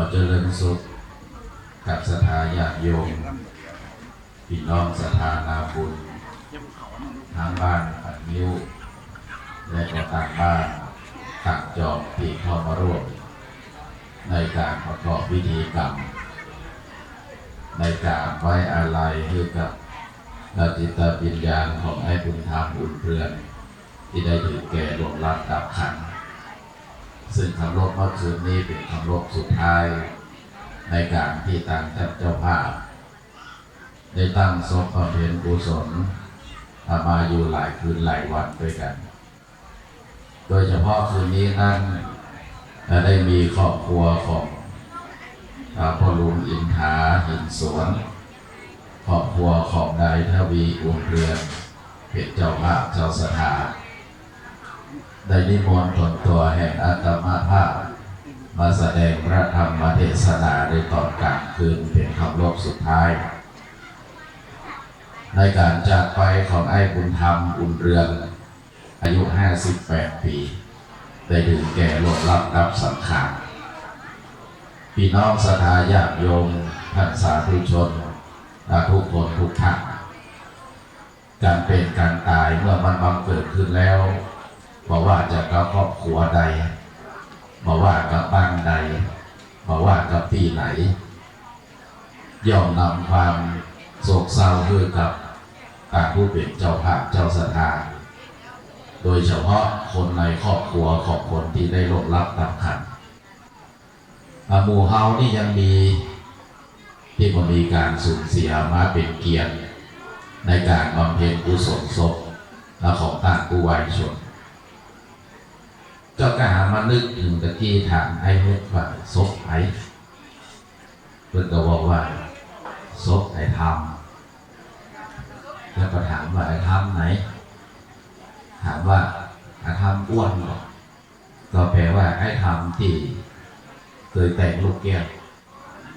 อเจริญสุขกับสถาญาติโยมพี่น้องสถานาบุญทางบ้านปัดนิ้ว และก็ต่างบ้านต่างจอบที่เข้ามาร่วม ในการประกอบพิธีกรรม ในการไว้อาลัยให้กับนาจิตวิญญาของไอ้บุญธรรมอุ่นเรือน ที่ได้ถึงแก่หลวงรับดับขันธ ซึ่งคำรบเมื่อคืนนี้เป็นคำรบสุดท้าย ในการที่ทางท่านเจ้าภาพ ได้ตั้งศพบำเพ็ญกุศลมาอยู่หลายคืนหลายวันด้วยกัน โดยเฉพาะคืนนี้นั้นได้มีครอบครัวของพ่อลุงอินทาหินสวนครอบครัวของนายทวีอุ่นเรือนเป็นเจ้าภาพเจ้าสถาน ได้นิมนต์ตนตัวแห่งอาตมาภาพ มาแสดงพระธรรมเทศนาในตอนกลางคืนเป็นคำรบสุดท้าย ในการจากไปของไอ้บุญธรรมอุ่นเรือนอายุ 58 ปี ได้ถึงแก่โลกรับรับสังขารพี่น้องสถาญาติโยมท่านสาธุชนและทุกคนทุกท่านการเป็นการตายเมื่อมันบังเกิดขึ้นแล้ว บอกว่าจะกับครอบครัวใดบอกว่ากับบ้านใดบอกว่ากับที่ไหน ย่อมนำความโศกเศร้าด้วยกับการผู้เป็นเจ้าภาพเจ้าสถานโดยเฉพาะคนในครอบครัวของคนที่ได้ลดรับรับขันอาหมู่เฮานี่ยังมีที่มันมีการสูญเสียมาเป็นเกียรติในการบำเพ็ญกุศลศพและของต่างผู้วายชน เจ้าก็หามานึกถึงตะกี้ถามไอ้เมื่อว่าศพไอ้เพื่อนก็บอกว่าศพไอ้ทำแล้วก็ถามว่าไอ้ทำไหน ถามว่าไอ้ทำอ้วนหรอก็แปลว่าไอ้ทำที่เคยแต่งลูกแก้ว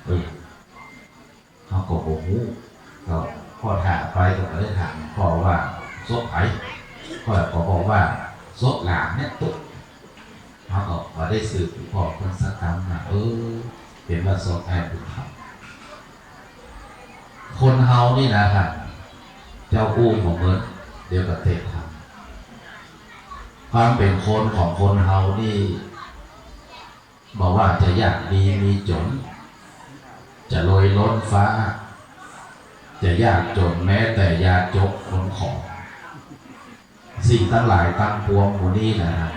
เออเขาก็บอกหูก็พ่อถามไปก็เลยถามพ่อว่าศพไอ้พ่อก็บอกว่าศพหลานเนี่ยตุ๊ก เขาก็พอได้สืบพอคนสักคำมาเออเป็นว่าโซแอนถูกทำคนเฮานี่นะครับเจ้าอู้ของเงินเดียวกับเทศทำความเป็นคนของคนเฮานี่บอกว่าจะยากดีมีจน จะรวยล้นฟ้า จะยากจนแม้แต่ยาจกคนของ สิ่งทั้งหลายตั้งปวงหมูนี่นะครับ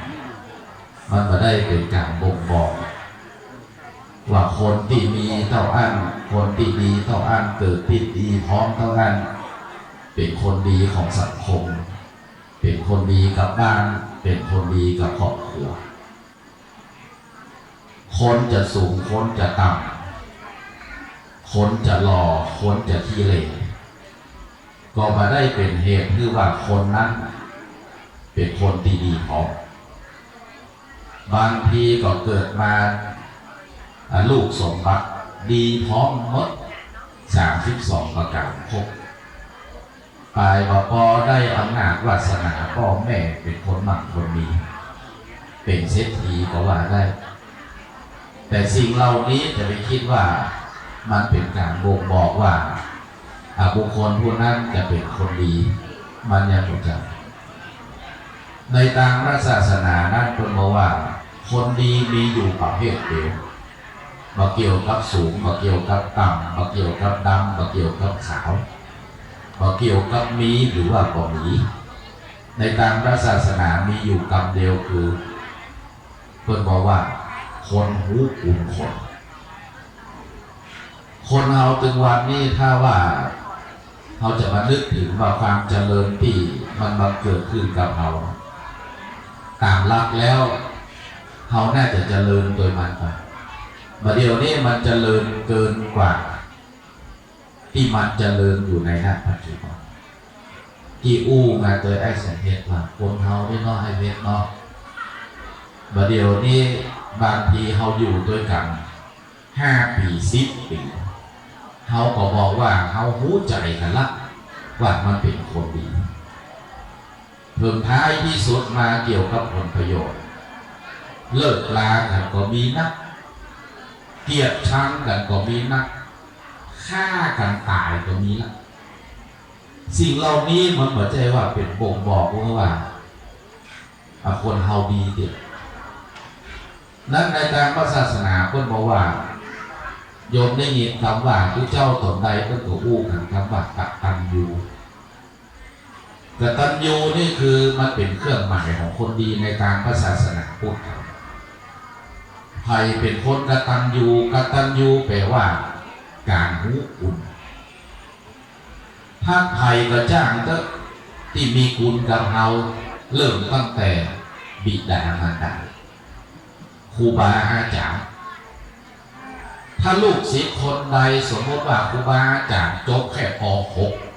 มันมาได้เป็นการบ่งบอก ว่าคนที่มีเท่าอันคนที่ดีเท่าอันเกิดติดดีพร้อมเท่าอันเป็นคนดีของสังคม เป็นคนดีกับบ้าน เป็นคนดีกับครอบครัว คนจะสูงคนจะต่ำคนจะหล่อคนจะขี้เหร่ก็มาได้เป็นเหตุคือว่าคนนั้น เป็นคนที่ดีพร้อม บางทีก็เกิดมาลูกสมบัติดีพร้อมหมดสามสิบสองประการครบปลายบพอได้อำนาจวาสนาพ่อแม่เป็นคนมั่งคนมี เป็นเศรษฐีก็ว่าได้ แต่สิ่งเหล่านี้จะไปคิดว่ามันเป็นการบ่งบอกว่าอ่าบุคคลผู้นั้นจะเป็นคนดี มันยังไม่จำ ในทางพระศาสนานั่นเป็นมาว่า คนดีมีอยู่ประเภทเดียวมาเกี่ยวกับสูงมาเกี่ยวกับต่ำมาเกี่ยวกับดำมาเกี่ยวกับขาวมาเกี่ยวกับมีหรือว่าบ่มี ในทางพระศาสนามีอยู่กรรมเดียวคือเพื่อนบอกว่า คนหูอุ่นคน คนเราถึงวันนี้ถ้าว่าเราจะมานึกถึงว่าความเจริญที่มันบังเกิดขึ้นกับเรา ตามหลักแล้วเขาน่าจะเจริญโดยมันไปมาเดี๋ยวนี้มันเจริญเกินกว่า ที่มันเจริญอยู่ในณปัจจุบันที่อู้มาโดยไอ้สังเกตว่าคนเขาที่นอกให้เวทเนาะมาเดี๋ยวนี้บางทีเขาอยู่ด้วยกันห้าปีสิบปีเขาก็บอกว่าเขาหูใจกันละว่ามันเป็นคนดี เพิ่มท้ายที่สุดมาเกี่ยวกับผลประโยชน์ เลิกลากันก็มีนัก เกลียดชังกันก็มีนักฆ่ากันตายก็มีละสิ่งเหล่านี้มันเหมือนใจว่าเป็นบ่งบอกว่าคนเฮาดีเด็ดนั้นในทางพระศาสนาเพิ่นบอกว่า โยมได้ยินคำว่าผู้เจ้าตนใดเพิ่นก็อู้กันคำว่ากตัญญู กตัญญูนี่คือมันเป็นเครื่องหมายของคนดีในทางพระศาสนาพุทธใครเป็นคนกตัญญูกตัญญูแปลว่าการหูอุ่นถ้าใครก็จ้างก็ที่มีคุณกับเฮาเริ่มตั้งแต่บิดามารดาครูบาอาจารย์ถ้าลูกศิษย์คนใดสมมติว่าครูบาอาจารย์จบแค่ป .6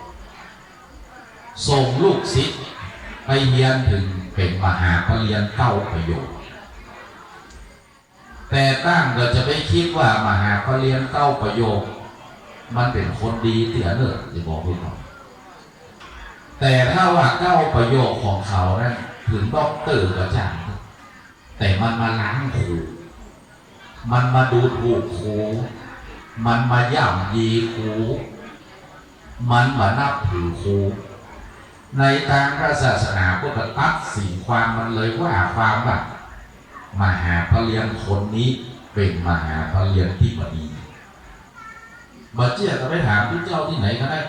ส่งลูกศิษย์ไปเรียนถึงเป็นมหาปรริญญาเก้าประโยชน์ แต่ตั้งเราจะไม่คิดว่ามหาปรริญญาเก้าประโยชน์ มันเป็นคนดีเตี่ยเนอะจะบอกพี่น้องแต่ถ้าว่าเก้าประโยชน์ของเขานั้นถึงด็อกเตอร์ก็จังแต่มันมาล้างขู่มันมาดูถูกครูมันมาย่ำยีครูมันมานับถือครู ในทางพระศาสนาก็จะตัดสิ่งความมันเลยว่าความว่ามหาพระเรียนคนนี้เป็นมหาพระเรียนที่บดีมาเจียก็ไปถามที่เจ้าที่ไหนก็ได้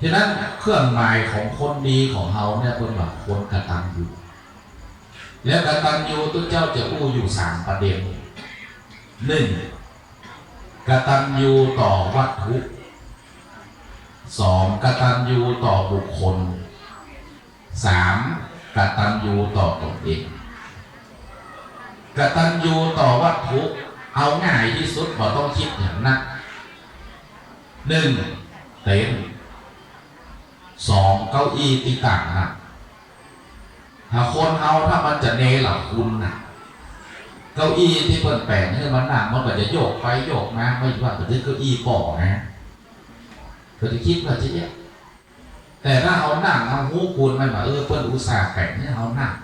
ทีนั้นเครื่องหมายของคนดีของเฮาเนี่ยเป็นแบบคนกระตันอยู่ แล้วกระตัญญูตัวเจ้าจะอู้อยู่สามประเด็นหนึ่งกระตัญญูต่อวัตถุ สองกตัญญูต่อบุคคลสามกตัญญูต่อตนเองกตัญญูต่อวัตถุเอาง่ายที่สุดเราต้องคิดอย่างนักหนึ่งเต็นสองเก้าอี้ตีต่างนะถ้าคนเอาถ้ามันจะเนหลับคุณนะเก้าอี้ที่เปิดแปลงให้มันหนักมันก็จะโยกไปโยกมาไม่ว่าเป็นเก้าอี้ป่อนะ ก็จะคิดว่าจะเนี่ยแต่ถ้าเอาหนังเอาหูคุณมันแบบเออเปิ้นอุตส่าห์แปลงให้เอาหนัง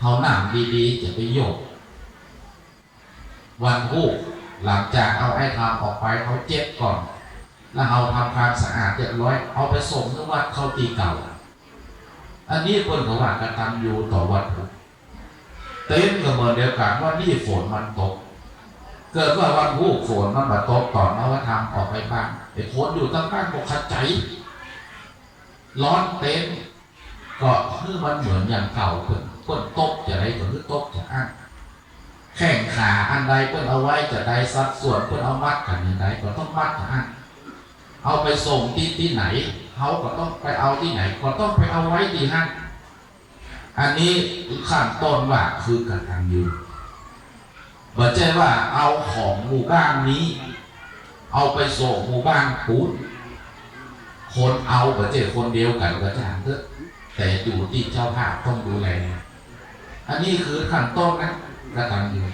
เอาหนังดีๆจะไปโยก วันหูหลังจากเอาไอ้ทำออกไปเขาเจ็บก่อน แล้วเอาทำความสะอาดเรียบร้อยเอาไปส่งที่วัดเขาตีเก่า อันนี้เพิ่นก็ว่ากระทำอยู่ต่อวัตถุเต้นก็เหมือนเดียวกันว่านี่ฝนมันตก เกิดว่าวันหูฝนมันมาตกต่อนเอาว่าทำออกไปบ้างไอ้คนอยู่ตั้งบ้านบอกขัดใจ ร้อนเต้นก็คือมันเหมือนอย่างเก่าเพิ่นเพิ่นตกจะได้ก็คือตกจะอ้างแข่งขาอันใดเพิ่นเอาไว้จะได้สัดส่วนเพิ่นเอามัดกันอย่างใดก็ต้องมัดจะอ้างเอาไปส่งที่ที่ไหนเขาก็ต้องไปเอาที่ไหน ก็ต้องไปเอาไว้ที่นั่นอันนี้ขั้นต้นว่าคือการทำอยู่บ่ใช่ว่าเอาของหมู่บ้านนี้ เอาไปส่งหมู่บ้านปูนคนเอาบ่ใช่คนเดียวกันก็จางเถอะแต่อยู่ที่เจ้าภาพต้องดูแล อันนี้คือขั้นต้นนะกระทำอยู่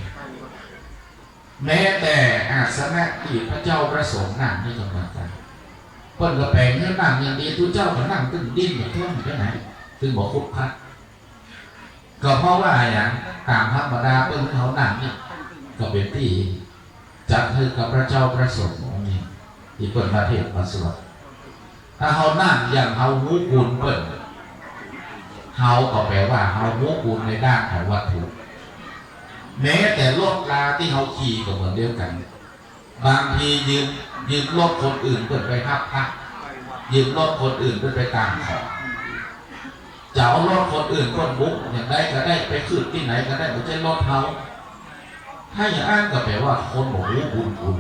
แม้แต่อาสนะที่พระเจ้าประสงค์นั่งนี่ก็เหมือนกันเพิ่นก็แปลงให้นั่งอย่างดีทุเจ้าก็นั่งตึงดิ้นอย่างท่วงไปไหนตึงบอกคุกคัดก็เพราะว่าอย่างตามธรรมดาเพิ่นเขานั่งนี่ย ก็เป็นที่จัดให้กับพระเจ้าประสงค์องค์นี้ที่เพิ่นมาเทศมาสวดถ้าเขานั่งอย่างเขาหูกุลเพิ่นเขาก็แปลว่าเขาหูกุลในด้านของวัตถุแม้แต่รถลาที่เขาขี่ก็เหมือนเดียวกัน บางทียืมยืมรถคนอื่นเพื่อไปทับพักยืมรถคนอื่นเพื่อไปตามของจะเอารถคนอื่นคนบุกอย่างได้ก็ได้ไปขึ้นที่ไหนก็ได้ไม่ใช่รถเขา ถ้อ้างก็แปลว่าคนบอกรู้บุญคุณ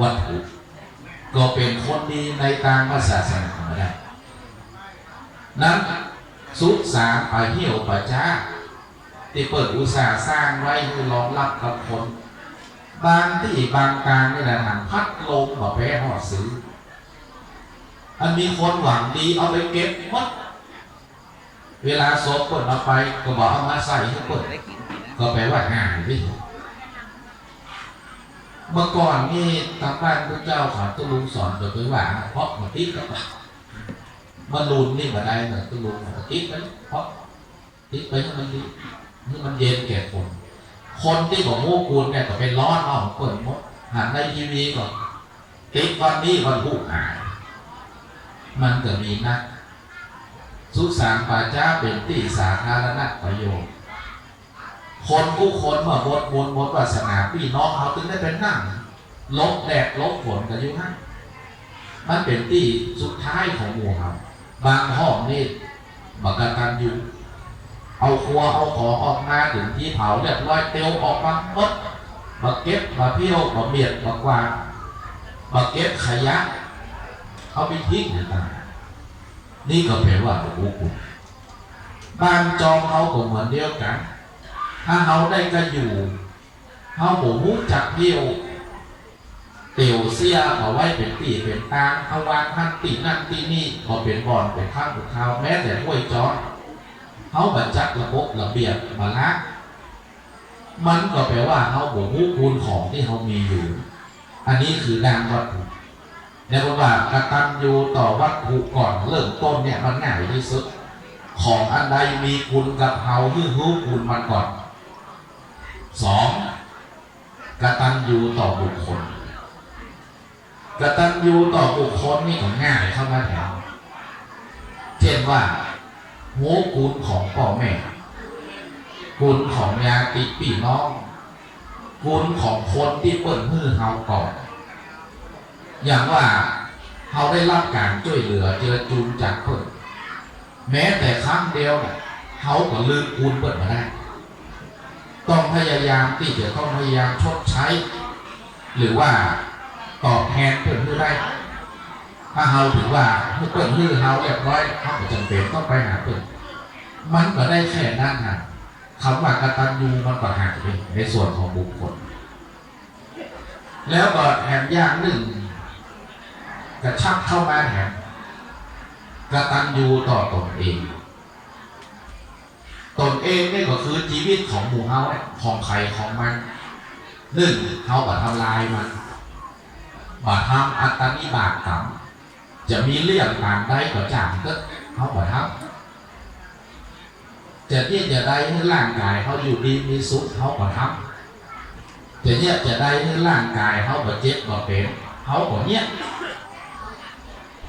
วัตถุก็เป็นคนดีในทางพระศาสนาไม่ได้ นั้นสุสานไปเหี่ยวปะจ้าที่เปิดอุตสาห์สร้างไว้คือรองรับกับคน บางที่บางการนี่แหละหันพัดลมมาแพ้หอดซื้อ อันมีคนหวังดีเอาไปเก็บหมดเวลาศพเปิดเอาไปก็บอกเอามาใส่ให้เปิดก็แปลว่าหายไป เมื่อก่อนนี่ทางบ้านพระเจ้าขอตุลุงสอนโดยไปว่าเพราะมาติดก็มาลุนนี่มาได้เหมือนตุลุงมาติดไปเพราะติดไปให้มันดีนี่มันเย็นแก่คน คนที่บอกงูกูลเนี่ยก็เป็นร้อนเอาเปิดมดหันในทีวีก่อนติดวันนี้วันผู้หายมันก็มีนักสุสานป่าจ้าเป็นที่สาธารณประโยชน์ คนผู้คนมื่อบนบนบนวาสนาพี่น้องเขาถึงได้เป็นนั่งลบแดดลบฝนกันอยู่นั่นมันเป็นที่สุดท้ายของหมู่เขาบางห้องนี่บักกตันอยู่ เอาครัวเอาของออกมาถึงที่เผาเรียบร้อยเตียวออกมาหมดมาเก็บมาเพี้ยวมาเบียดมากวาดมาเก็บขยะเอาไปทิ้งต่างนี่ก็แปลว่าโอ้โหคุณบ้านจองเขาก็เหมือนเดียวกัน ถ้าเขาได้ก็อยู่เขาหมูมุจักเที่ยวเตียวเสียเอาไว้เป็นตีเป็นตางเอาวางท่านตีนั่นตีนี่ก็เป็นบ่อนเป็นข้างเป็นข้าวแม้แต่ห้วยจอดเขาบัญจัดระบบระเบียบมาละมันก็แปลว่าเขาบมูคุณของที่เขามีอยู่ อันนี้คือด้านวัตถุเนี่ยว่ากตัญญูต่อวัตถุก่อนเริ่มต้นเนี่ยมันง่ายที่สุด ของอันใดมีคุณกับเฮาคือรู้คุณมันก่อน สองกระตัญญูต่อบุคคลกระตัญญูต่อบุคคลนี่ก็ง่ายเข้ามาแถวเช่นว่าหูคุณของพ่อแม่คุณของญาติพี่น้องคุณของคนที่เปิดมือเฮาก่อน อย่างว่าเฮาได้รับการช่วยเหลือเจอจูนจากเพิ่นแม้แต่ครั้งเดียวเนี่ยเฮาก็ลืมคุณเปิดมาได้ ต้องพยายามที่จะต้องพยายามชดใช้ หรือว่าตอบแทนเพื่อนผู้ได้ถ้าเฮาถือว่าเพื่อนผู้เฮาเรียบร้อยเขาจำเป็นต้องไปหาเพื่อนมันก็ได้แค่นั้นฮะคำว่ากตัญญูมันก็หายไปในส่วนของบุคคล แล้วก็แถมอย่างหนึ่งกระชับเข้ามาแถมกตัญญูต่อตนเอง ตนเองนี่ก็คือชีวิตของหมู่เฮาเนี่ยของใครของมันหนึ่งเฮาบัทำลายมันบัทำอัตตนิบาตกรรมจะมีเรื่องตามได้ก็จางก็เฮาบัทำจะเนี่ยจะได้ให้ร่างกายเขาอยู่ดีมีสุขเขาบัทำจะเนี่ยจะได้ให้ร่างกายเขาบ่เจ็บบ่เป็นเขาบ่เนี่ย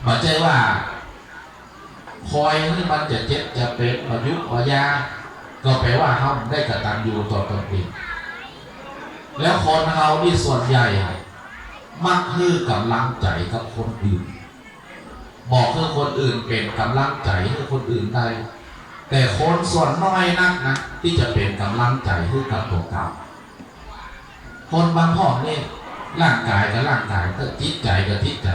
บ่ใจว่าคอยให้มันจะเจ็บจะเป็นประยุกต์ประยา ก็แปลว่าเขาได้กระตันอยู่ต่อตนเองแล้วคนเราที่ส่วนใหญ่ มักคือกำลังใจกับคนอื่น บอกให้คนอื่นเป็นกำลังใจให้คนอื่นได้ แต่คนส่วนน้อยนักนะที่จะเป็นกำลังใจให้กับตัวเก่าคนบางพ่อนี่ร่างกายกับร่างกายก็จิตใจกับจิตใจ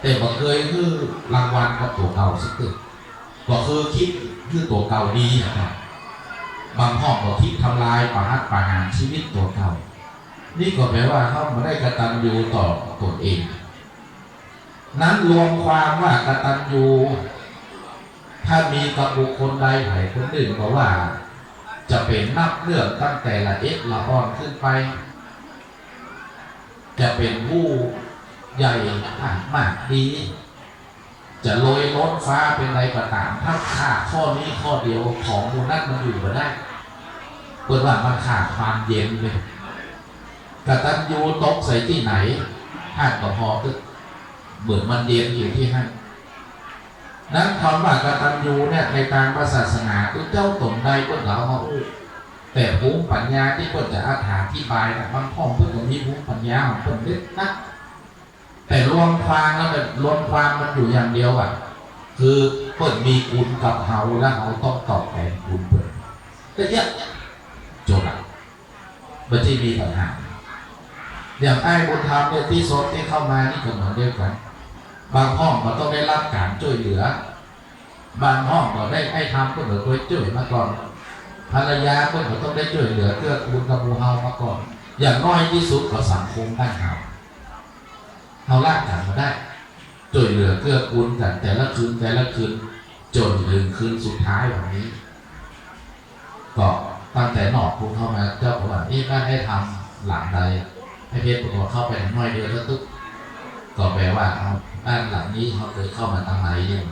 แต่บ่เคยคือรางวัลกับตัวเก่าสักตึกบ่คือคิดคือตัวเก่าดีนะครับ บางห้องก็คิดทำลายประหัตประหารชีวิตตัวเก่านี่ก็แปลว่าเขาไม่ได้กระตันยูต่อตนเอง นั้นรวมความว่ากระตัญญูถ้ามีกับบุคคลใดไผ่คนหนึ่งก็ว่า จะเป็นนับเรื่องตั้งแต่ละเอ็กละอ่อนขึ้นไป จะเป็นผู้ใหญ่มากดี จะโรยล้นฟ้าเป็นไรก็ตามถ้าขาดข้อนี้ข้อเดียวของมูลนั้นมันอยู่มาได้เปิดว่ามันขาดความเย็นเลยกตัญญูตกใส่ที่ไหนท่านก็พอตึกเหมือนมันเย็นอยู่ที่นั่นนั้นคำว่ากตัญญูเนี่ยในทางศาสนาตัวเจ้าตนใดก็เหล่ามาอู้แต่ภูมิปัญญาที่เพิ่นจะอธิบายนะบางข้อเพิ่นก็มีภูมิปัญญาของเพิ่นเล็กนะ แต่รวมความแล้วแบบรวมความมันอยู่อย่างเดียวอะ คือเปิดมีคุณกับเฮาแล้วเฮาต้องตอบแทนคุณเปิดก็เยอะจบละม่ใช่มีปัญหาอย่างไอ้บุญธรรมเนี่ยที่สดที่เข้ามานี่ก็เหมือนเดียวกัน บางห้องก็ต้องได้รับการช่วยเหลือ บางห้องก็ได้ให้ทำก็เหลือเคยช่วยมาก่อนภรรยาก็เหมือนต้องได้ช่วยเหลือเกื้อกูลกับหมูเฮามาก่อน อย่างน้อยที่สุดก็สังคมบ้านเฮา เราลากกันมาได้ช่วยเหลือเกื้อกูลกันแต่ละคืนแต่ละคืนจนถึงคืนสุดท้ายวันนี้ ก็ตั้งแต่หนอกคุณเข้ามาเจ้าบอกว่านี่ก็ให้ทำหลังใดให้เพชรปรากเข้าไปหน่อยเดียวแล้วตุ๊กก็แปลว่าเอาบ้านหลังนี้เขาเคยเข้ามาทางไหนเนี่ย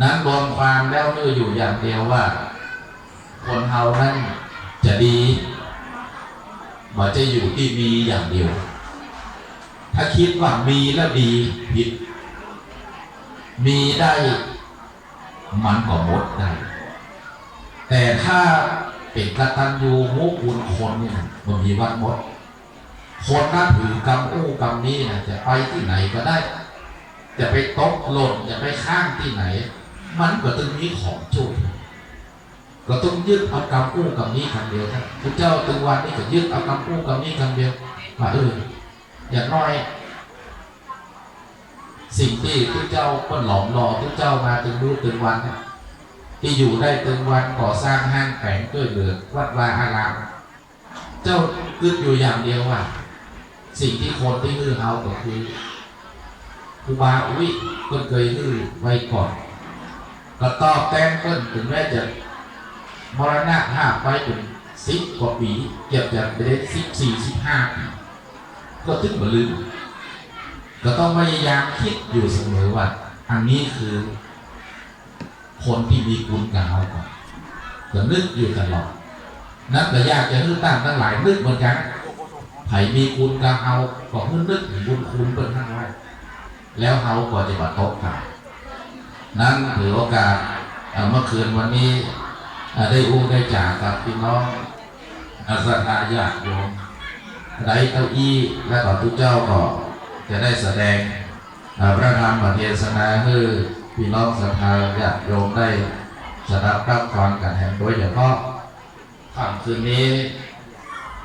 นั้นรวมความแล้วเมื่ออยู่อย่างเดียวว่า คนเฮานั้นจะดีมันจะอยู่ที่มีอย่างเดียว ถ้าคิดว่ามีแล้วดีผิด มีได้ มันก็หมดได้ แต่ถ้าเป็นกตัญญูมุคุณคนเนี่ยมันมีวันหมด คนนับถือกรรมอู้กรรมนี้นะจะไปที่ไหนก็ได้ จะไปตกหล่นจะไปข้างที่ไหน มันก็ต้องมีของจุดก็ต้องยึดเอากรรมอู้กรรมนี้คำเดียวท่านพระเจ้าตึงวันนี้ก็ยึดเอากรรมอู้กรรมนี้คำเดียวว่าเออ อย่างน้อย สิ่งที่พระเจ้าก็หลอมหล่อพระเจ้ามาตึงรู้ตึงวัน ที่อยู่ได้ตึงวันก่อสร้างห้างแผงด้วยเหลือวัดวาอาราม เจ้าคิดอยู่อย่างเดียวว่า สิ่งที่คนที่ฮือเอาก็คือครูบาอุ้ยเพิ่นเคยฮือไว้ก่อนก็ตอบแทนเพิ่นถึงแม้จะมรณะห้าไปเป็นสิบกว่าปีเก็บจะไปได้สิบสี่สิบห้าปี ก็ถึงมาลืมก็ต้องพยายามคิดอยู่เสมอว่า อันนี้คือ คนที่มีคุณกับเราก่อนก็นึกอยู่ตลอดนักแต่ยากจะนึกตั้งทั้งหลายนึกเหมือนกันไผมีคุณกับเราก็เพิ่งนึกถึงบุญคุณเพิ่นทั้งไว้แล้วเขาก็จะมาตกกันนั้นถือโอกาสเมื่อคืนวันนี้ได้อู้ได้จ่ากับพี่น้องอาสาญาติโยม ได้เก้าอี้และต่อทุกเจ้าก็จะได้แสดงพระธรรมเทศนาให้พี่น้องศรัทธาญาติโยมได้สดับรับฟังกันแห่งโดยเฉพาะค่ำคืนนี้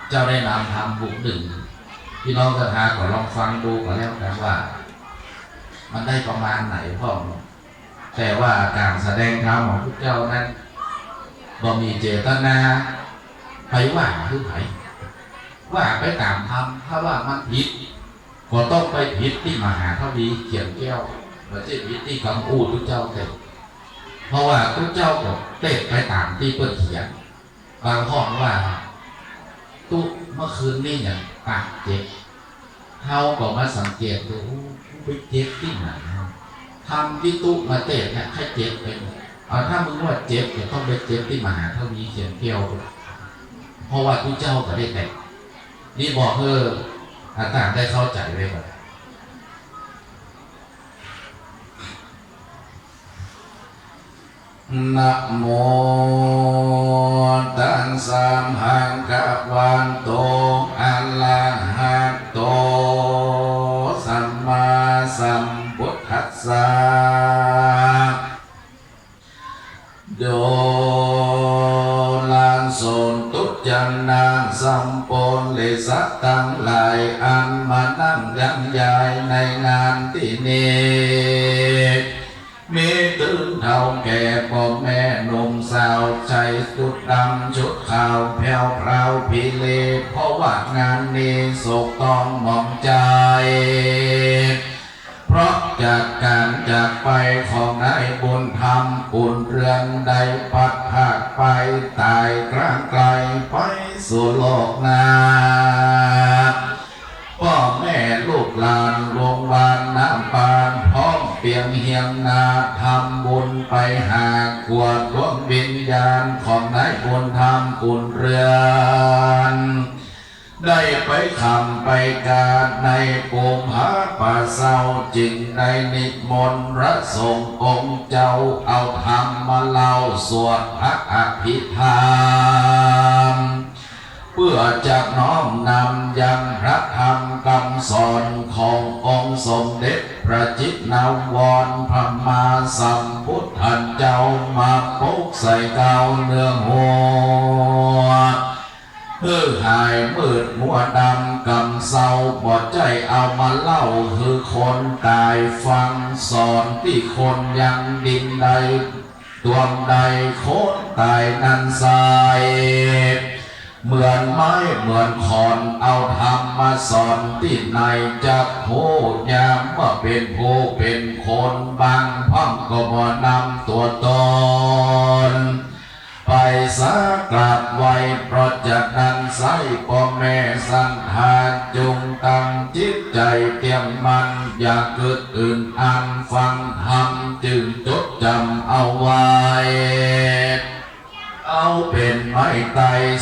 เจ้าได้นำทำบุกหนึ่งพี่น้องศรัทธาก็ลองฟังดูก็แล้วกันว่า มันได้ประมาณไหนพ่อแต่ว่าการแสดงธรรมของพระเจ้านั้นบ่มีเจตนาไปว่าคือไผ ว่าไปตามธรรมถ้าว่ามันผิดก็ต้องไปผิดที่มหาเทวีเขียนแก้วไม่ใช่ผิดที่คำพูดพระเจ้าเต็เพราะว่าพระเจ้าก็เต็ไปตามที่เปิดเขียน บางห้องว่า ตุ๊เมื่อคืนนี่อย่างปากเจ็บเฮาก็มาสังเกตดูไปเจ็บที่ไหนทำที่ตุ๊มาเตะเนี่ยให้เจ็บเป็นเอาถ้ามึงว่าเจ็บจะต้องไปเจ็บที่มหาเท่านี้เขียนเกี้ยวเพราะว่าทุกเจ้าก็ได้แต่ นี่บอกเพื่ออาจารย์ได้เข้าใจไว้ก่อนนะโมตัสสะหังกัปวันโตอะระหะโต ได้ไปคำไปการในภูมิหาป่าเศร้าจึงได้นิมนต์พระสงฆ์องค์เจ้าเอาธรรมมาเล่าสวดพระอภิธรรม เพื่อจะน้อมนำยังพระธรรมคำสอนขององค์สมเด็จพระจิตนาวรพระมาสัมพุทธันเจ้ามาปกใส่เกาเนื้อหัว เพื่อหายมืดมัวดำกำเศร้าบอดใจเอามาเล่าคือคนตายฟังสอนที่คนยังดินใดดวงใดโคนตายนันสายเหมือนไม้เหมือนขอนเอาธรรมมาสอนที่ไหนจะโหยามว่าเป็นผู้เป็นคนบางพังก็บ่นำตัวตนไปสักกราบไหวเพราะจากนั้ ใส่พ่อแม่สันทาจงตั้งจิตใจเตรียมมัน อย่าเกิดอื่นอ่านฟังธรรมจึงจดจำเอาไว้ เอาเป็นไม้ไต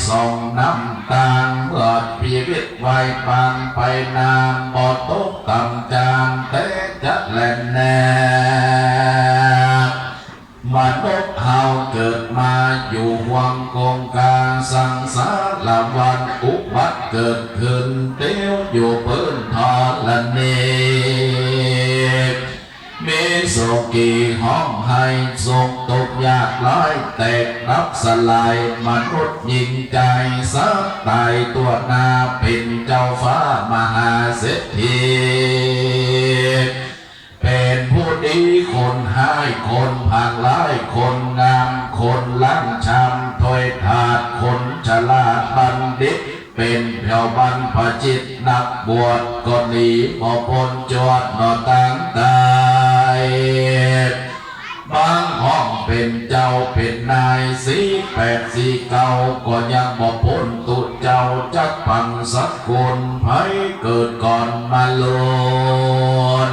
ส่องน้ำตาลเมื่อเพียงวิตไวบางไปนามบอตกต่ำจามแต่จะแหลนแน่ มนุษย์เฮาเกิดมาอยู่ห่วงกองกาสังสารวันอุบัติเกิดขึ้นเตียวอยู่เปิ้นทอละเนกมีโศกีห้องให้ทรงตกยากร้ายแตกรับสลายมนุษย์ยิงใจสักตายตัวนาเป็นเจ้าฟ้ามหาเศรษฐีเป็น คนให้คนผ่านร้ายคนงามคนล้างชามถอยถาดคนฉลาดบัณฑิต เป็นเผ่าบรรพจิตนักบวชก็หนีบ่พ้นจวดนอตั้งตายบางห้องเป็นเจ้าเป็นนายสีแปดสีเก่าก็ยังบ่พ้นตุเจ้าจักปังสักคนไผเกิดก่อนมาโลน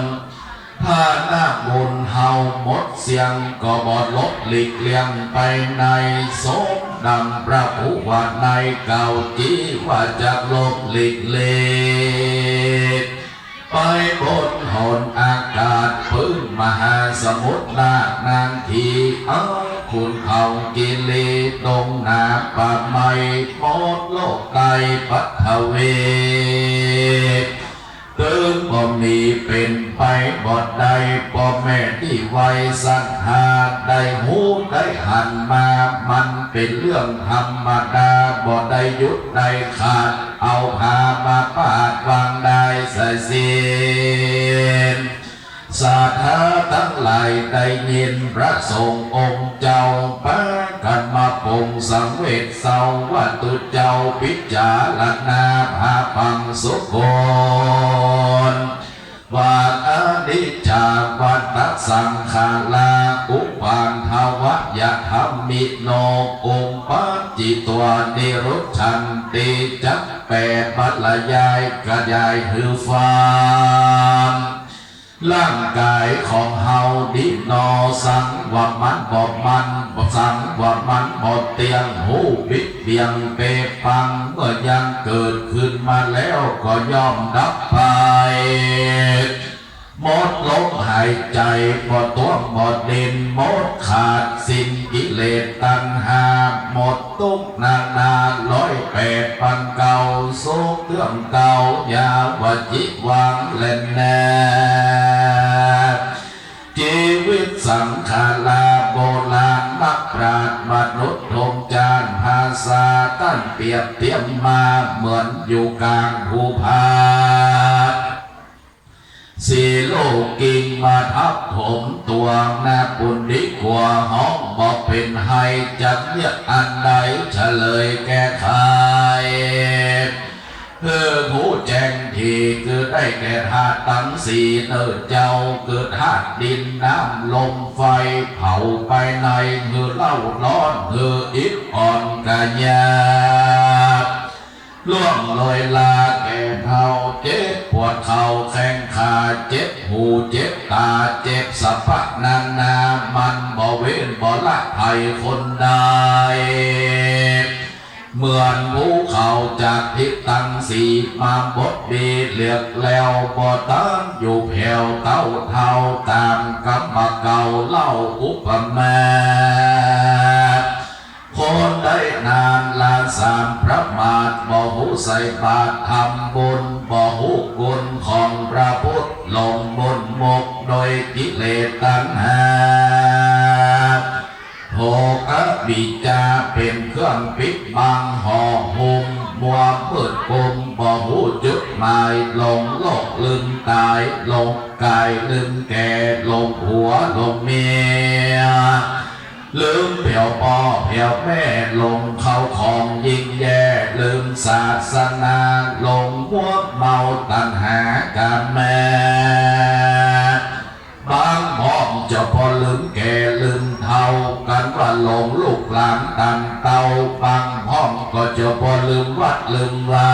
ถ้าหน้าบุญเฮาหมดเสียงก็บอดลบหลีกเลี่ยงไปในสมดังพระผู้ว่าในเก่าจีว่าจะลบหลีกเลกไปบนหนอากาศพื้นมหาสมุทรนานางทีเอาคุณเขากิเลสตรงหนาป่าไม้หมดโลกไตปัทเวตื่ นบ่มีเป็นไปบ่ได้บ่แม่ที่ไวสัทธาได้หูได้หันมา มันเป็นเรื่องธรรมดาบ่ได้ยุดได้ขาด เอาพามาปาดวางได้ใส่เสียสาธาทั้งหลายได้ยินพระสงฆ์องค์เจ้าปากันมาปงสังเวชเศร้าว่าตุเจ้าพิจารณาภาพังสุขกน วาอนิจจาวัตสังขาราอุปานทวะยะธรรมิโนองค์ปัจจิตัวนิรุชันติจักแปรปัลยายกระยายหือฟาม ร่างกายของเฮาดินอสังว่ามันบอมันบอสังว่ามันบอเตียงหูบิดเบียงเปปังเมื่อยังเกิดขึ้นมาแล้วก็ย่อมดับไป หมดลมหายใจหมดตัวหมดดินหมดขาดสิ้นกิเลสตัณหาหมดทุกนานาร้อยแปดพันเก่าโซกเรื่องเก่ายาวจิวางเล่นแน่ชีวิตสังขาราโบราณนักปราชญ์มนุษย์ทงจานภาษาตั้นเปรียบเทียมมาเหมือนอยู่กลางภูพา สีโลกกิงมาทับถมตัวหน้าปุณดีกว่าห้องบอกเป็นให้จักเรียกอันใดเฉลยแก้ไขเพื่อผู้แจ้งที่คือได้แก่ธาตุตั้งสีเนิดเจ้าเกิดธาตุดินน้ำลมไฟเผาไปในเหือเล่าร้อนเหืออิดอ่อนกะยาล่วงลอยลาก เท่าเจ็บปวดเข่าแข้งขาเจ็บหูเจ็บตาเจ็บสะพักนานามันบ่เว้นบ่ละภัยคนใดเหมือนภูเข่าจากทิศตั้งสีมาบดบีเหลือกแล้วบ่ตันอยู่แผ่วเต้าเท่าตามกำมาเก่าเล่าอุปมา คนได้นานลานสามพระมาทบ่หูใส่บาตรทำบุญบ่หูกุลของพระพุทธลงบนมกโดยกิเลสตัณหาโภคบิจาเป็นเครื่องปิดบังห่อหุ้มมัวมืดกุมบ่หูจุดหมายลงโลกลืมตายลงกายลืมแก่ลงหัวลงเมีย ลืมเผียวปอเผียวแม่ลงเขาของยิ่งแย่ลืมศาสนาลงมัวเมาตัณหาการแม่บางพ้องจะพอลืมแก่ลืมเท่ากันว่าหลงลูกหลานตันเตาบางพ้องก็จะพอลืมวัดลืมวา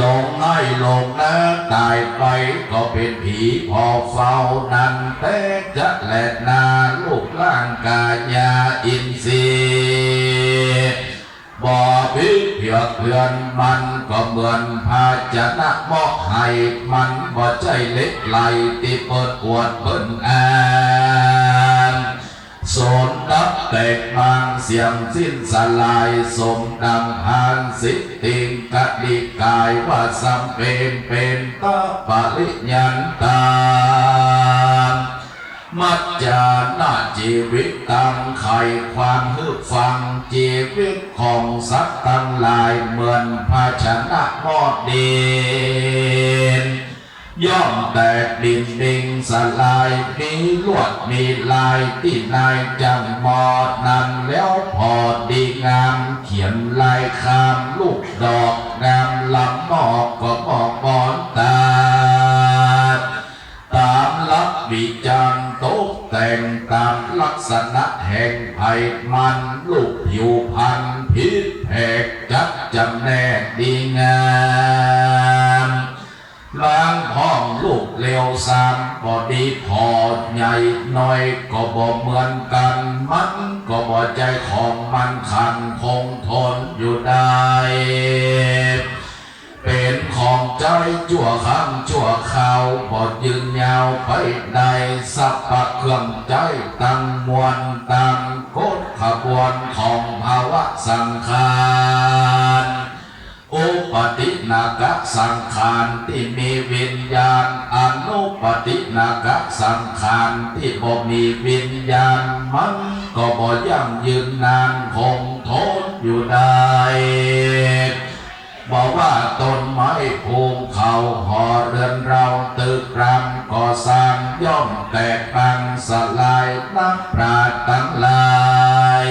ลงให้ลงนะตายไปก็เป็นผีพอเฝ้านันแต่จะแหลดนาลูกร่างกายาอินทรีย์บ่พิเพียเพื่อนมันก็เหมือนภาชนะหม้อไห้มันบ่ใจเล็กไหลตีเปิดอวดเปิ้นแอ สนดับแตกบางเสียงสิ้นสลายสมดังหานสิติงกดิกายว่าสัมเป็นเป็นตาปริญญันตามัจจานาชีวิตตังไขความฮึกฟังชีวิตของสัตว์ทั้งหลายเหมือนภาชนะหมอดดิน ย่อมแตกดินดิงสลายมีลวดมีลายที่นายจังมอดนั้นแล้วพอดีงาม เขียนลายคามลูกดอกงามลำหมอกก็บอกบอนตาตามลักวิจารตกแต่งตามลักษณะแห่งไผ่มันลูกผิวพันธุ์พิษแผกจัดจำแนกดีงาม ล้างห้องลูกเลวสามบ่ดีพอใหญ่น้อยก็บ่เหมือนกัน มันก็บ่ใจของมันขันคงทนอยู่ได้เป็นของใจชั่วครั้งชั่วคราวบอดยืนยาวไปได้สัพพะเครื่องใจตั้งมวลตามกฎขบวนของภาวะสังขาร ปตินากะสังขารที่มีวิญญาณ อนุปตินากะสังขารที่บ่มีวิญญาณมันก็บ่ยั่งยืนนานคงทนอยู่ได้บอกว่าต้นไม้ภูมิเขาหอเรือนเราตึกรามก่อสร้างย่อมแตกพังสลายนักปราชญ์ทั้งหลาย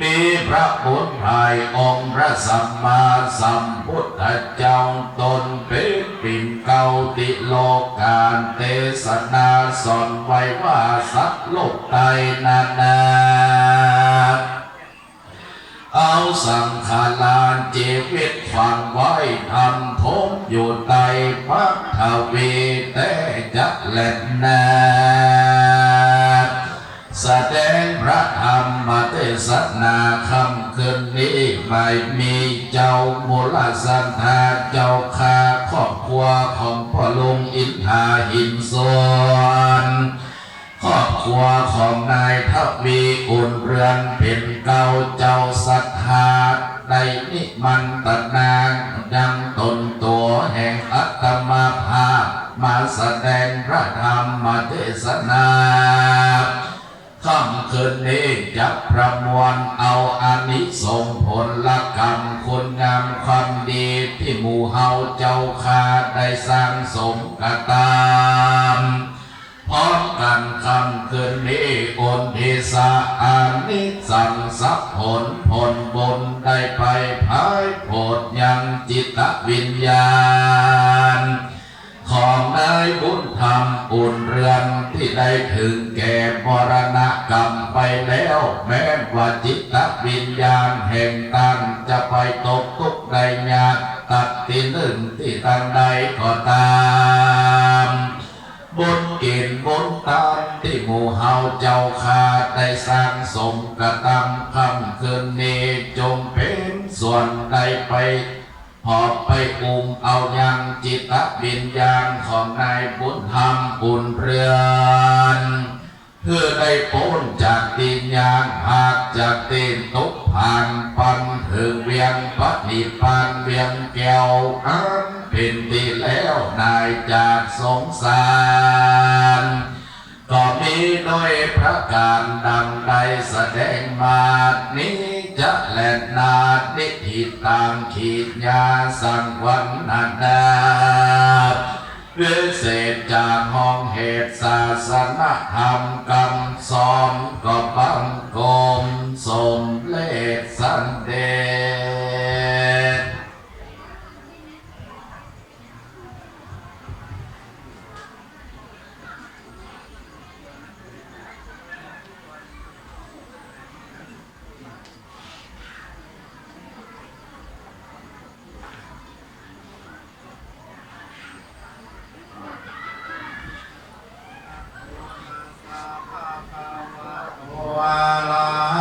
มีพระพุทธไทยองค์พระสัมมาสัมพุทธเจ้าตนเป็นปิ่นเกาติโลการเทศนาสอนไว้ว่าสัตว์โลกไตนานาเอาสังขารานชีวิตฝังไว้ทำทมอยู่ใต้พักทวีแต่จะเล่นนา แสดงพระธรรมเทศนาคำคืนนี้ไม่มีเจ้ามูลสันธาเจ้าคาครอบครัวของพ่อลุงอินทาหินสวนครอบครัวของนายทวีอุ่นเรือนเป็นเก่าเจ้าศรัทธาในนิมันตนางยังตนตัวแห่งอัตมาภาพมาแสดงพระธรรมเทศนา ค่ำคืนนี้จะประมวลเอาอานิสงส์ผลละกรรมคุณงามความดีที่หมู่เฮาเจ้าคาได้สร้างสมกตามพร้อมกันคำคืนนี้อนเทสาอานิสังสัพผลผลบนได้ไปภายโพดยังจิตวิญญาณ ของนายบุญธรรม อุ่นเรือนที่ได้ถึงแก่มรณะกรรมไปแล้ว แม้ว่าจิตวิญญาณแห่งตันจะไปตกทุกข์ได้ยากตัดที่หนึ่งที่ทางใดก็ตามบุญเกณฑ์บุญตามที่หมู่เฮาเจ้าคาได้สร้างสมกระทำคำคืนนี้จงเป็นส่วนได้ไป อบไปอุ้มเอายังจิตวิญญาณของนายบุญธรรมบุญเรือนเพื่อได้พ้นจากตีนยางหากจากตีนตกผ่านปันถึงเวียงปฏิปานเวียงแก้วอันเป็นที่แล้วนายจากสงสารก็มีด้วยพระการดังใดแสดงมานี้จะแลนนาดิ ตามขีดยาสังวันนานาหรือเศษจากห้องเหตุศาสนธรรมกรรมสอนก็บังกลมสมเลศสันเด Allah.